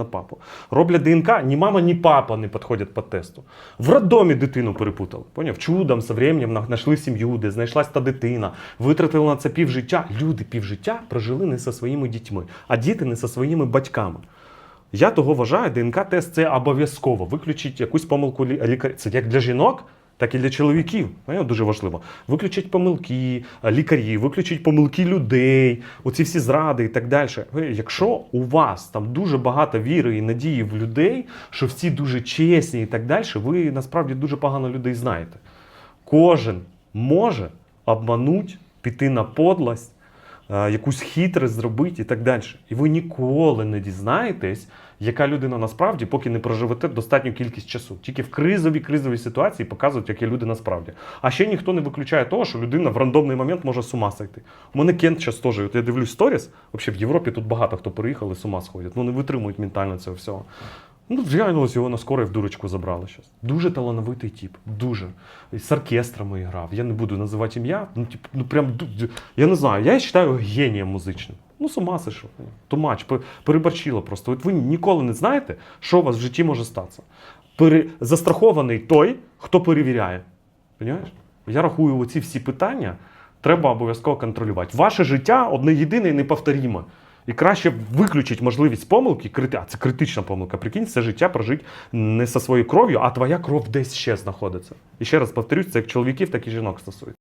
на папу. Роблять ДНК, ні мама, ні папа не підходять по тесту. В роддомі дитину перепутали. Поняв? Чудом, со временем знайшли сім'ю, де знайшлась та дитина, витратили на це півжиття. Люди півжиття прожили не зі своїми дітьми, а діти не зі своїми батьками. Я того вважаю, ДНК-тест це обов'язково. Виключить якусь помилку лі- лікаря. Це як для жінок, так і для чоловіків. Поняв? Дуже важливо. Виключить помилки лікарі, виключить помилки людей, оці всі зради і так далі. Якщо у вас там дуже багато віри і надії в людей, що всі дуже чесні і так далі, ви насправді дуже погано людей знаєте. Кожен може обмануть, піти на подлость, е, якусь хитрость зробити і так далі. І ви ніколи не дізнаєтесь, яка людина насправді, поки не проживете достатню кількість часу. Тільки в кризовій кризовій ситуації показують, які люди насправді. А ще ніхто не виключає того, що людина в рандомний момент може з ума сойти. У мене Кент зараз теж, от я дивлюсь сторіс, взагалі в Європі тут багато хто переїхали, з ума сходять. Ну не витримують ментально цього всього. Ну, реально ось його на скорой в дурочку забрали зараз. Дуже талановитий тип. Дуже. З оркестрами грав. Я не буду називати ім'я. Ну, тип, ну прям я не знаю. Я вважаю генієм музичним. Ну, з ума сошов. Тумач, пе- просто. От ви ніколи не знаєте, що у вас в житті може статися. Пере... Застрахований той, хто перевіряє. Понимаєш? Я рахую, оці всі питання треба обов'язково контролювати. Ваше життя одне єдине і неповторіме. І краще виключити можливість помилки, а це критична помилка. Прикинь, це життя прожити не зі своєю кров'ю, а твоя кров десь ще знаходиться. І ще раз повторюсь, це як чоловіків, так і жінок стосується.